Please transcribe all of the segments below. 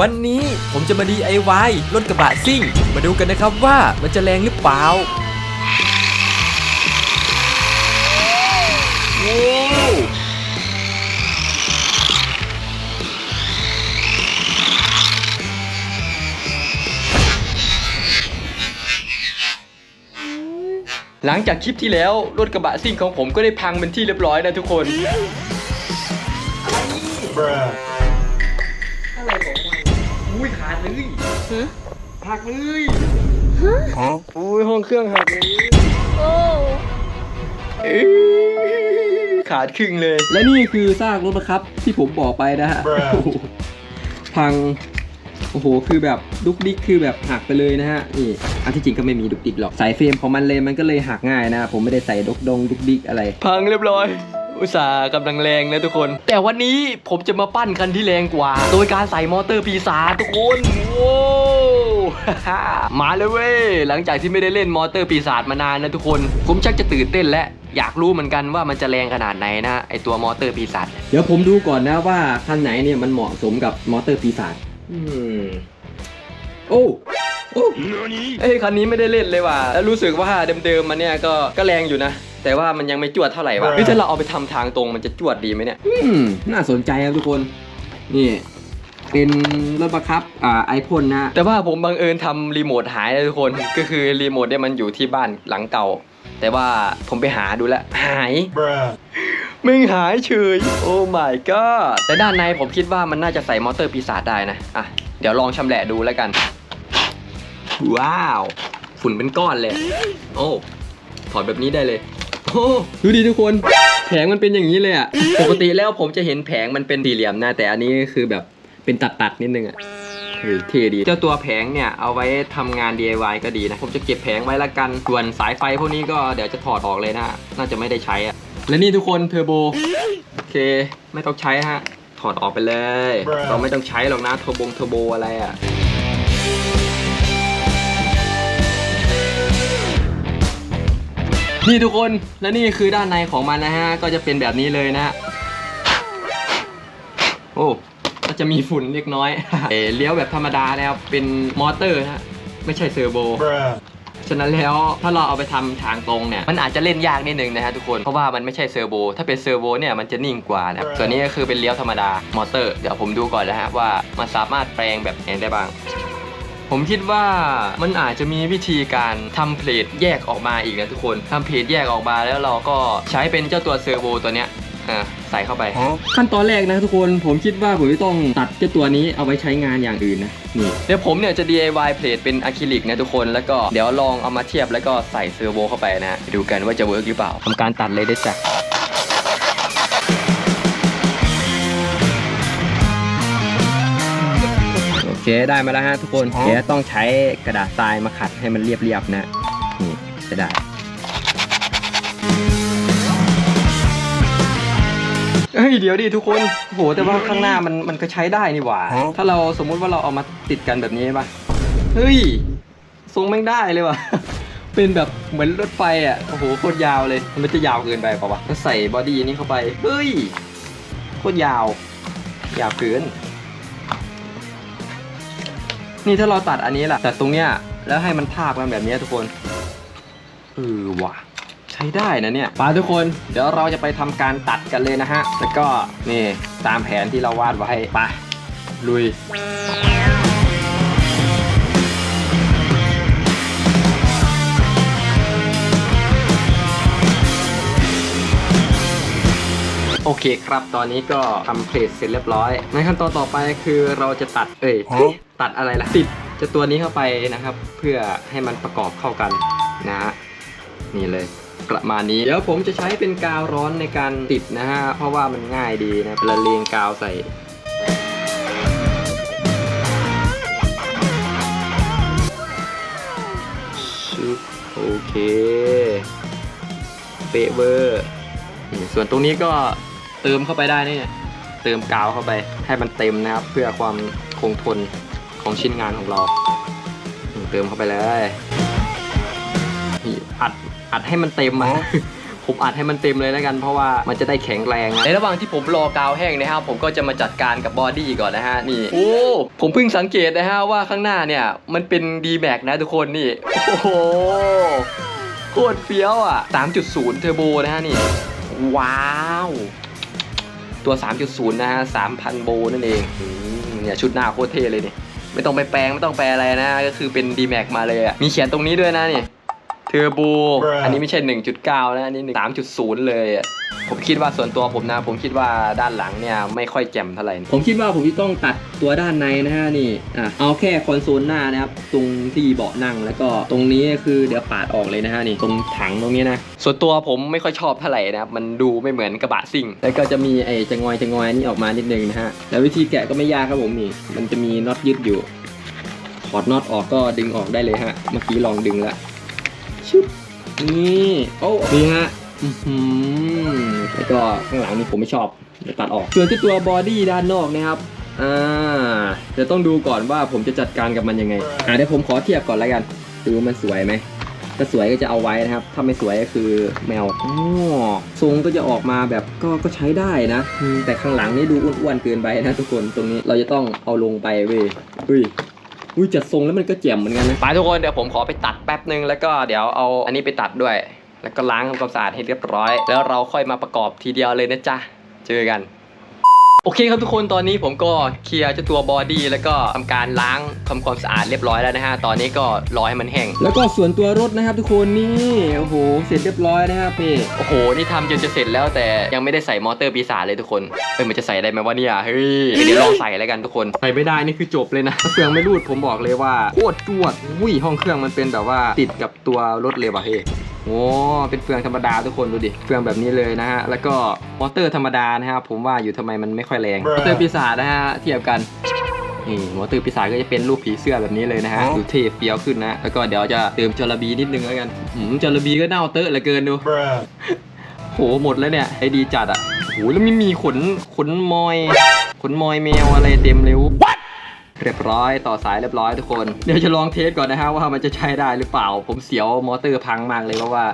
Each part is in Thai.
วันนี้ผมจะมา DIY รถกระบะซิ่ง มาดูกันนะครับว่ามันจะแรงหรือเปล่าว้าวหลังจากคลิปที่แล้วรถกระบะซิ่งของผมก็ได้พังเป็นที่เรียบร้อยนะทุกคน อุ้ยขาดเลยหักเลยอุ้ยห้องเครื่องหักเลยโอ้เอ้ยขาดครึ่งเลย และนี่คือซากรถนะครับ ที่ผมบอกไปนะฮะ Bruh โอ้โหพังโอ้โห คือแบบดุกดิกคือแบบหักไปเลยนะฮะ นี่ อันที่จริงก็ไม่มีดุกดิกหรอก สายเฟรมของมันเลยมันก็เลยหักง่ายนะ ผมไม่ได้ใส่ดกดงดุกดิกอะไร พังเรียบร้อย อุตส่าห์กำลังแรงนะทุกคน แต่วันนี้ผมจะมาปั้นคันที่แรงกว่า โดยการใส่มอเตอร์ปีศาจทุกคนโว้มาเลยเว้ยหลังจากที่ไม่ได้เล่นมอเตอร์ปีศาจมานานนะทุกคน ผมชักจะตื่นเต้นและอยากรู้เหมือนกันว่ามันจะแรงขนาดไหนนะไอตัวมอเตอร์ปีศาจเดี๋ยวผมดูก่อนนะว่าคันไหนเนี่ยมันเหมาะสมกับมอเตอร์ปีศาจอืมโอ้โอ้เอ้ยคันนี้ไม่ได้เล่นเลยว่ะแล้วรู้สึกว่าเดิมๆมันเนี่ยก็ก็แรงอยู่นะ แต่ว่ามันยังไม่จวดเท่าไหร่วะเออเฮ้ยถ้าเราเอาไปทำทางตรงมันจะจวดดีไหมเนี่ยอืมน่าสนใจครับทุกคน นี่ เป็นรถบังคับอ่าไอพ่นนะ แต่ว่าผมบังเอิญทำรีโมทหายเลยทุกคน ก็คือรีโมทเนี่ยมันอยู่ที่บ้านหลังเก่า แต่ว่าผมไปหาดูแล้วหาย Bruh. มึงหายเฉย โอ้ my god แต่ด้านในผมคิดว่ามันน่าจะใส่มอเตอร์ปีศาจได้นะ อะ เดี๋ยวลองชำแหละดูแล้วกัน ว้าว ฝุ่นเป็นก้อนเลย โอ้ ถอดแบบนี้ได้เลยโอ้ ดูดิทุกคน แผงมันเป็นอย่างนี้เลยอะ ปกติแล้วผมจะเห็นแผงมันเป็นสี่เหลี่ยมนะ แต่อันนี้คือแบบเป็นตัดๆนิดนึงอะเฮ้ยเท่ดี เจ้าตัวแผงเนี่ยเอาไว้ทำงาน DIY ก็ดีนะ ผมจะเก็บแผงไว้ละกัน ส่วนสายไฟพวกนี้ก็เดี๋ยวจะถอดออกเลยนะ น่าจะไม่ได้ใช้อะและนี่ทุกคนเทอร์โบ โอเค ไม่ต้องใช้ฮะ ถอดออกไปเลย เราไม่ต้องใช้หรอกนะเทอร์โบเทอร์โบอะไรอะ นี่ทุกคนและนี่คือด้านในของมันนะฮะ ก็จะเป็นแบบนี้เลยนะฮะโอ้ก็จะมีฝุ่นเล็กน้อยเอ่อเลี้ยวแบบธรรมดานะครับเป็นมอเตอร์ฮะไม่ใช่เซอร์โบ Bruh. ฉะนั้นแล้วถ้าเราเอาไปทำทางตรงเนี่ยมันอาจจะเล่นยากนิดนึงนะฮะทุกคนเพราะว่ามันไม่ใช่เซอร์โบถ้าเป็นเซอร์โบเนี่ยมันจะนิ่งกว่านะครับส่วนนี้ก็คือเป็นเลี้ยวธรรมดามอเตอร์ เดี๋ยวผมดูก่อนนะฮะว่ามันสามารถแปลงแบบไหนได้บ้าง ผมคิดว่ามันอาจจะมีวิธีการทำเพลทแยกออกมาอีกนะทุกคนทำเพลทแยกออกมาแล้วเราก็ใช้เป็นเจ้าตัวเซอร์โบตัวเนี้ยอ่าใส่เข้าไป ขั้นตอนแรกนะทุกคนผมคิดว่าผมจะต้องตัดเจ้าตัวนี้เอาไว้ใช้งานอย่างอื่นนะนี่เดี๋ยวผมเนี่ยจะ DIY เพลทเป็นอะคริลิกนะทุกคนแล้วก็เดี๋ยวลองเอามาเทียบแล้วก็ใส่เซอร์โบเข้าไปนะไปดูกันว่าจะเวิร์กหรือเปล่าทำการตัดเลยได้จ้ะ โอเคได้มาแล้วฮะทุกคนเดี๋ยวต้องใช้กระดาษทรายมาขัดให้มันเรียบๆนะนี่จะได้เฮ้ยเดี๋ยวดิทุกคนโอ้โหแต่ว่าข้างหน้ามันมันก็ใช้ได้นี่หว่า ถ้าเราสมมุติว่าเราเอามาติดกันแบบนี้ป่ะเฮ้ยทรงแม่งได้เลยว่ะเป็นแบบเหมือนรถไฟอะโอ้โหโคตรยาวเลย มันจะยาวเกินไปเปล่าวะถ้าใส่บอดี้นี้เข้าไปเฮ้ยโคตรยาว ยาวเกิน นี่ถ้าเราตัดอันนี้ล่ะแต่ตรงเนี้ยแล้วให้มันทาบกันแบบเนี้ยทุกคนเออว่ะ ใช้ได้นะเนี่ยไปทุกคนเดี๋ยวเราจะไปทำการตัดกันเลยนะฮะ แล้วก็นี่ตามแผนที่เราวาดไว้ไปลุย โอเคครับ ตอนนี้ก็ทำเพลทเสร็จเรียบร้อย ในขั้นตอนต่อไปคือเราจะตัดเอ้ยตัดอะไรล่ะติดเจะตัวนี้เข้าไปนะครับ เพื่อให้มันประกอบเข้ากันนะฮะนี่เลยประมาณนี้เดี๋ยวผมจะใช้เป็นกาวร้อนในการติดนะฮะเพราะว่ามันง่ายดีนะละเลงกาวใส่ชุบโอเคเปะเวอร์นี่ส่วนตรงนี้ก็ เติมเข้าไปได้เนี่ย เติมกาวเข้าไปให้มันเต็มนะครับ เพื่อความคงทนของชิ้นงานของเรานี่เติมเข้าไปเลยนี่อัดอัดให้มันเต็มมาผมอัดให้มันเต็มเลยแล้วกันเพราะว่ามันจะได้แข็งแรงนะในระหว่างที่ผมรอกาวแห้งนะครับ ผมก็จะมาจัดการกับบอดี้ก่อนนะฮะนี่โอ้ผมเพิ่งสังเกตนะฮะว่าข้างหน้าเนี่ยมันเป็น d m a x นะทุกคนนี่โอ้โหโคตรเฟี้ยวอะ 3.0 เทอร์โบนะฮะนี่ ว้าว ตัว 3.0 นะฮะ 3,000 โบนั่นเองเนี่ยชุดหน้าโคตรเท่เลยนี่ ไม่ต้องไปแปลงไม่ต้องแปลอะไรนะ ก็คือเป็น d m a x มาเลยอะมีเขียนตรงนี้ด้วยนะนี่ เทอร์โบ อันนี้ไม่ใช่ 1.9 นะอันนี้3.0 เลยอะผมคิดว่าส่วนตัวผมนะ ผมคิดว่าด้านหลังเนี่ยไม่ค่อยแจ่มเท่าไหร่ ผมคิดว่าผมจะต้องตัดตัวด้านในนะฮะนี่อะเอาแค่คอนโซลหน้านะครับ ตรงที่เบาะนั่งแล้วก็ตรงนี้คือเดี๋ยวปาดออกเลยนะฮะนี่ตรงถังตรงนี้นะ ส่วนตัวผมไม่ค่อยชอบเท่าไหร่นะครับ มันดูไม่เหมือนกระบะซิ่ง แล้วก็จะมีไอ้จะงอยจะงอยนี่ออกมานิดนึงนะฮะ แล้ววิธีแกะก็ไม่ยากครับผมนี่ มันจะมีน็อตยึดอยู่ ถอดน็อตออกก็ดึงออกได้เลยฮะ เมื่อกี้ลองดึงแล้ว ชึบนี่โอ้นี่ฮะอื้อหือแล้วก็ข้างหลังนี่ผมไม่ชอบเดี๋ยวตัดออก ส่วนที่ตัวบอดี้ด้านนอกนะครับอ่าเดี๋ยวต้องดูก่อนว่าผมจะจัดการกับมันยังไงอ่าเดี๋ยวผมขอเทียบก่อนแล้วกัน ดูว่ามันสวยไหมถ้าสวยก็จะเอาไว้นะครับ ถ้าไม่สวยก็คือแมวอ๋อทรงก็จะออกมาแบบก็ก็ใช้ได้นะอืมแต่ข้างหลังนี่ดูอ้วนๆเกินไปนะทุกคนตรงนี้เราจะต้องเอาลงไปเว้ยเฮ้ย อุ้ยจัดทรงแล้วมันก็เจ๋มเหมือนกันนะไปทุกคนเดี๋ยวผมขอไปตัดแป๊บนึงแล้วก็เดี๋ยวเอาอันนี้ไปตัดด้วย แล้วก็ล้างทำความสะอาดให้เรียบร้อย แล้วเราค่อยมาประกอบทีเดียวเลยนะจ๊ะเจอกัน โอเคครับทุกคนตอนนี้ผมก็เคลียร์เจ้าตัวบอดี้แล้วก็ทำการล้างทำความสะอาดเรียบร้อยแล้วนะฮะตอนนี้ก็รอให้มันแห้งแล้วก็ส่วนตัวรถนะครับทุกคนนี่โอ้โหเสร็จเรียบร้อยนะครับพี่โอ้โหนี่ทำจนจะเสร็จแล้วแต่ยังไม่ได้ใส่มอเตอร์ปีศาจเลยทุกคนเอ้ยมันจะใส่ได้ไหมวะเนี่ยเฮ้ยเดี๋ยวลองใส่แล้วกันทุกคนใส่ไม่ได้นี่คือจบเลยนะถ้าเครื่องไม่รูดผมบอกเลยว่าโคตรจวดวุ้ยห้องเครื่องมันเป็นแบบว่าติดกับตัวรถเลยว่ะเฮ้ย โอ้เป็นเฟืองธรรมดาทุกคนดูดิ เฟืองแบบนี้เลยนะฮะ แล้วก็มอเตอร์ธรรมดานะครับผมว่าอยู่ทำไมมันไม่ค่อยแรง มอเตอร์ปีศาจนะฮะ เทียบกัน นี่มอเตอร์ปีศาจก็จะเป็นรูปผีเสื้อแบบนี้เลยนะฮะ ดูเท่เฟี้ยวขึ้นนะ แล้วก็เดี๋ยวจะเติมจระบีนิดนึงแล้วกันหืมจระบีก็เน่าเตอะเหลือเกินดู Bruh. โหหมดแล้วเนี่ยไอ้ดีจัดอะโหแล้วไม่มีขนขนมอย ขนมอยแมวอะไรเต็มเลย เรียบร้อยต่อสายเรียบร้อยทุกคน เดี๋ยวจะลองเทสก่อนนะฮะว่ามันจะใช้ได้หรือเปล่า ผมเสียวมอเตอร์พังมากเลยเพราะว่า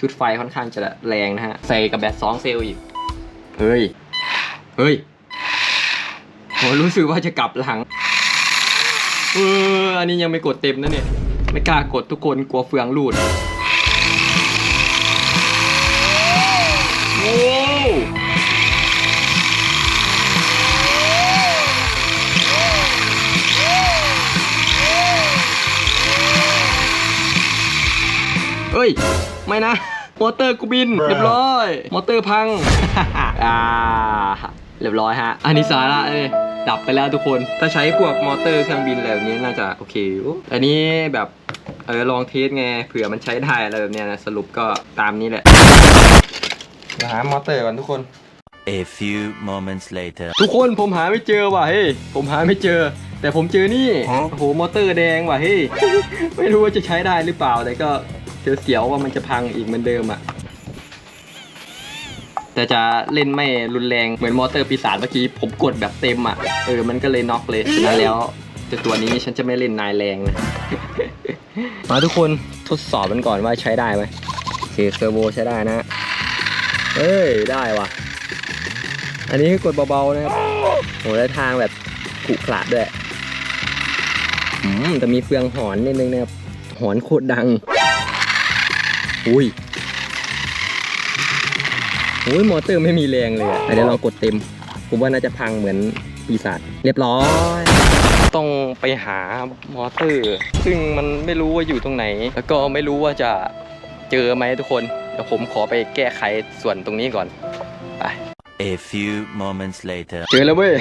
ชุดไฟค่อนข้างจะแรงนะฮะ ใส่กับแบต2เซลล์อีก เฮ้ย เฮ้ยผมรู้สึกว่าจะกลับหลัง เออ อันนี้ยังไม่กดเต็มนะเนี่ย ไม่กล้ากดทุกคนกลัวเฟืองรูด ฮ้ย ไม่นะ มอเตอร์กูบิน เรียบร้อย มอเตอร์พัง อ่า เรียบร้อยฮะ อันนี้สาระเลยดับไปแล้วทุกคน ถ้าใช้พวกมอเตอร์เครื่องบินอะไรแบบนี้น่าจะโอเคอยู่อันนี้แบบเออลองเทสไงเผื่อมันใช้ได้อะไรแบบเนี้ยนะสรุปก็ตามนี้แหละเดี๋ยวหามอเตอร์ก่อนทุกคน A few moments later. ทุกคนผมหาไม่เจอว่ะเฮ้ยผมหาไม่เจอ แต่ผมเจอนี่ฮะโอ้โหมอเตอร์แดงว่ะเฮ้ยไม่รู้ว่าจะใช้ได้หรือเปล่าแต่ก็ เสียวๆว่ามันจะพังอีกเหมือนเดิมอะ แต่จะเล่นไม่รุนแรงเหมือนมอเตอร์ปีศาจเมื่อกี้ผมกดแบบเต็มอะ เออมันก็เลยน็อกเลยฉะนั้นแล้วแต่ตัวนี้ฉันจะไม่เล่นนายแรงนะ มาทุกคนทดสอบมันก่อนว่าใช้ได้ไหมโอเคเซอร์โวใช้ได้นะเอ้ยได้ว่ะ อันนี้คือกดเบาๆนะครับโหแล้ทางแบบขรุขระด้วย อืมแต่มีเฟืองหอนนิดนึงนะครับ หอนโคตรดัง อุ้ยอุ้ยมอเตอร์ไม่มีแรงเลยอะอะเดี๋ยวลองกดเต็ม ผมว่าน่าจะพังเหมือนปีศาจเรียบร้อย ต้องไปหามอเตอร์ ซึ่งมันไม่รู้ว่าอยู่ตรงไหน แล้วก็ไม่รู้ว่าจะเจอไหมทุกคน เดี๋ยวผมขอไปแก้ไขส่วนตรงนี้ก่อน ไป A few moments later. เจอแล้วเว้ย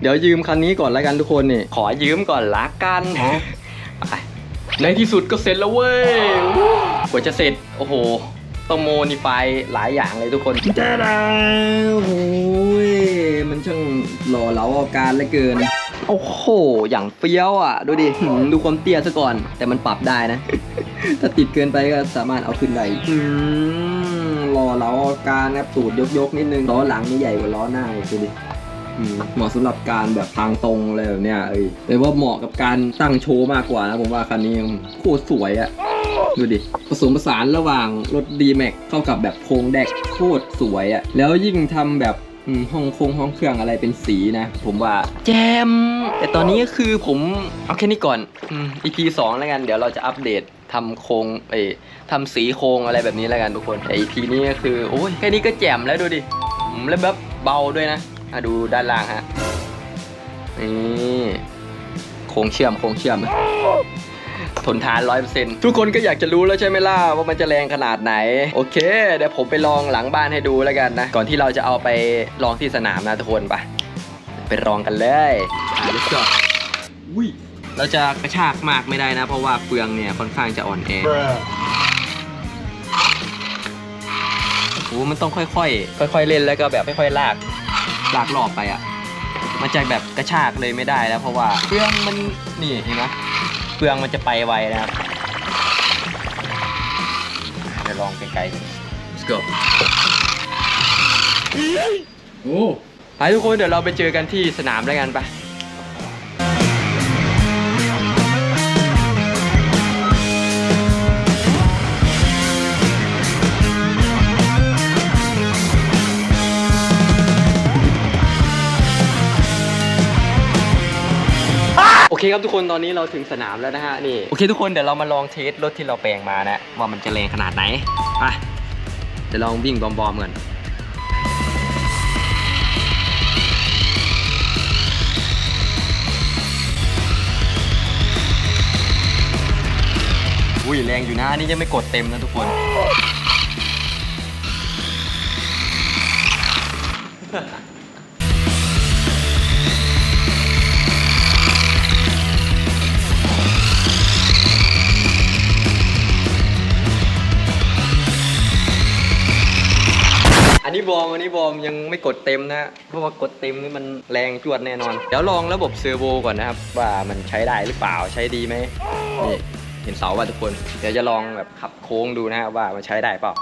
เดี๋ยวยืมคันนี้ก่อนแล้วกันทุกคนนี่ ขอยืมก่อนละกันไปในที่สุดก็เสร็จแล้วเว้ย กว่าจะเสร็จ โอ้โห ต้องโมนิฟายหลายอย่างเลยทุกคนจ้าดาวโอ้ยมันช่างหล่อเหลาเอาการเหลือเกิน โอ้โห อย่างเฟี้ยวอะ ดูดิหืมดูความเตี้ยซะก่อน แต่มันปรับได้นะ ถ้าติดเกินไปก็สามารถเอาขึ้นได้อีกอืมหล่อเหลาเอาการนะครับตูดยกๆนิดนึงล้อหลังนี่ใหญ่กว่าล้อหน้าอีกดูดิออืม เหมาะสำหรับการแบบทางตรงอะไรแบบเนี้ยเอ้ยแต่ว่าเหมาะกับการตั้งโชว์มากกว่านะผมว่าคันนี้โคตรสวยอะดูดิผสมผสานระหว่างรถ d m a x เข้ากับแบบโครงแดกโคตรสวยอะแล้วยิ่งทำแบบห้องโคงห้องเครื่องอะไรเป็นสีนะ ผมว่าแจม แต่ตอนนี้ก็คือผมเอาแค่นี้ก่อนอืม EP 2แล้วกัน เดี๋ยวเราจะอัปเดตทำโครงเอ้ทำสีโครงอะไรแบบนี้แล้วกันทุกคนแต่ EP นี้ก็คือ โอ้ยแค่นี้ก็แจมแล้วดูดิแล้วแบบเบาด้วยนะ อะดูด้านล่างฮะ นี่โครงเชื่อมโครงเชื่อม ทนทานร้อยเปอร์เซ็นต์ทุกคนก็อยากจะรู้แล้วใช่ไหมล่ะ ว่ามันจะแรงขนาดไหน โอเค เดี๋ยวผมไปลองหลังบ้านให้ดูแล้วกันนะ ก่อนที่เราจะเอาไปลองที่สนามนะทุกคนไปไปลองกันเลยอะ let's go อุ้ยเราจะกระชากมากไม่ได้นะ เพราะว่าเฟืองเนี่ยค่อนข้างจะอ่อนแอโอ้โหมันต้องค่อยๆ ค่อยๆเล่นแล้วก็แบบค่อยๆลาก ลากรอบไปอะ มันจะแบบกระชากเลยไม่ได้แล้วเพราะว่าเฟืองมันนี่เห็นไหมเฟืองมันจะไปไวนะครับเดี๋ยวลองไกลๆ Let's go โอ้ ไปทุกคนเดี๋ยวเราไปเจอกันที่สนามแล้วกันไป เคครับทุกคนตอนนี้เราถึงสนามแล้วนะฮะนี่โอเคทุกคนเดี๋ยวเรามาลองเทสรถที่เราแปลงมานะ ว่ามันจะแรงขนาดไหนไปเดี๋ยวลองวิ่งบอมๆกันอุ้ยแรงอยู่นะนนี่ยังไม่กดเต็มนะทุกคน นนี้บอมอันนี้บอมยังไม่กดเต็มนะ เพราะว่ากดเต็มนี่มันแรงจวดแน่นอน เดี๋ยวลองระบบเซอร์โวก่อนนะครับ ว่ามันใช้ได้หรือเปล่าใช้ดีไหมนี่เห็นเสาป่ะทุกคน เดี๋ยวจะลองแบบขับโค้งดูนะครับว่ามันใช้ได้เปล่า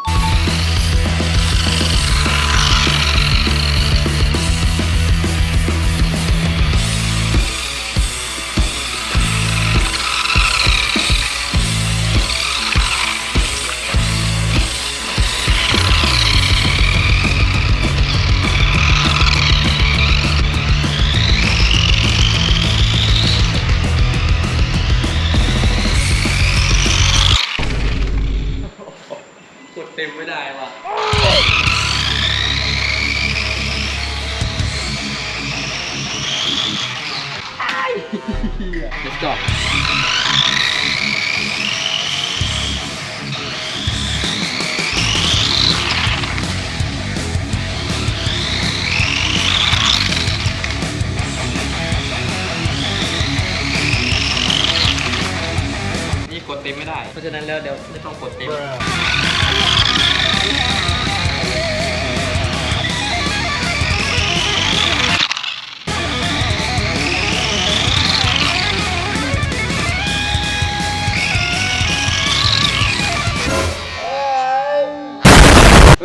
Let's go นี่กดเต็มไม่ได้ เพราะฉะนั้นแล้วเดี๋ยวไม่ต้องกดเต็ม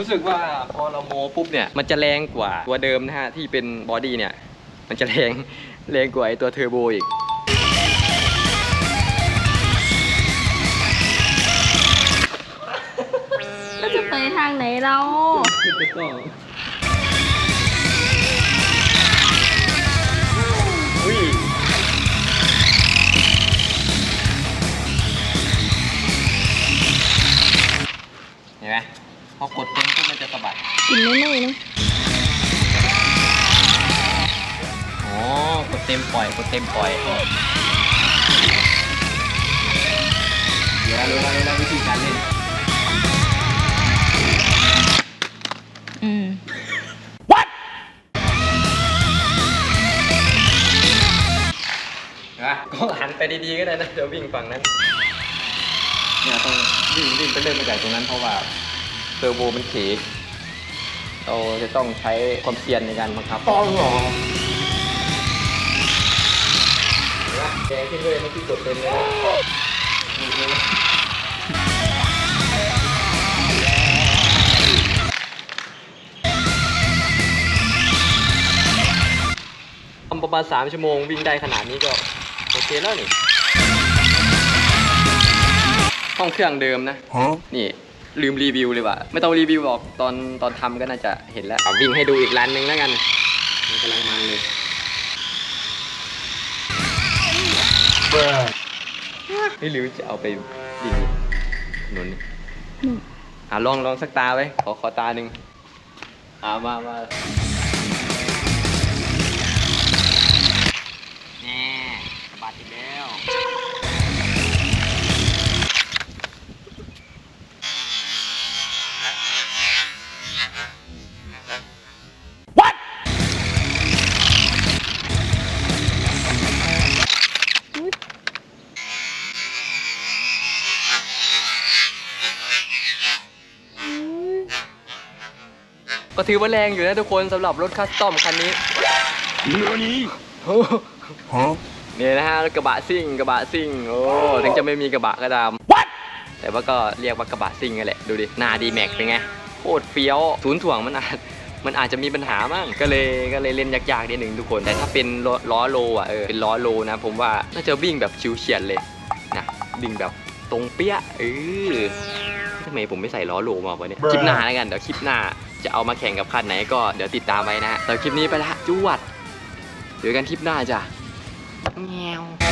รู้สึกว่าพอเราโมปุ๊บเนี่ยมันจะแรงกว่าตัวเดิมนะฮะที่เป็นบอดี้เนี่ยมันจะแรงแรงกว่าไอตัวเทอร์โบอีกก็จะไปทางไหนเราอุ้ย ไม่ไม่นะอ๋อกดเต็มปล่อยกดเต็มปล่อยเดี๋ยวเรารู้แล้วรู้แล้ววิธีการเล่นอืม นะก็หันไปดีๆก็ได้นะเดี๋ยววิ่งฝั่งนั้นเนี่ยต้องวิ่งวิ่งไปเริ่มมาจากตรงนั้นเพราะว่าเทอร์โบมันเข เราจะต้องใช้ความเพียรในการบังคับต้องหรอแกขึ้นด้วยเมื่อกี้กดเต็มเลยนะมาณสามชั่วโมงวิ่งได้ขนาดนี้ก็ โอเคแล้วนี่ห้องเครื่องเดิมนะ นี่ ลืมรีวิวเลยว่ะไม่ต้องรีวิวหรอกตอนตอนทำก็น่าจะเห็นแล้วเอาวิ่งให้ดูอีกร้านหนึงแล้วกันมันกำลังมันเลยไม่รู้จะเอาไปวิ่งถนนนี่อะลองลองสักตาไว้ขอขอตาหนึ่งอ่ามามาแน่บาดอีกแล้ว ก็ถือว่าแรงอยู่นะทุกคนสำหรับรถคัสตอมคันนี้เนี่ยนะฮะกระบะซิ่งกระบะซิ่งโอ้ถึงจะไม่มีกระบะก็ตามแต่ว่าก็เรียกว่ากระบะซิ่งนั่นแหละดูดิหน้าดีแม็กเป็นไงโคตรเฟี้ยวศูนย์ถ่วงมันอาจมันอาจจะมีปัญหามั่งก็เลยก็เลยเล่นยากๆนิดหนึ่งทุกคน แต่ถ้าเป็นล้อล้อโลอะเออเป็นล้อโลนะผมว่าน่าจะวิ่งแบบชิวเฉียดเลยนะวิ่งแบบตรงเปี้ยเออทำไมผมไม่ใส่ล้อโลมาวะเนี่ยคลิปหน้าแล้วกันเดี๋ยวคลิปหน้า จะเอามาแข่งกับคันไหนก็เดี๋ยวติดตามไว้นะฮะแต่คลิปนี้ไปละจวดเจอกันคลิปหน้าจ้ะแงว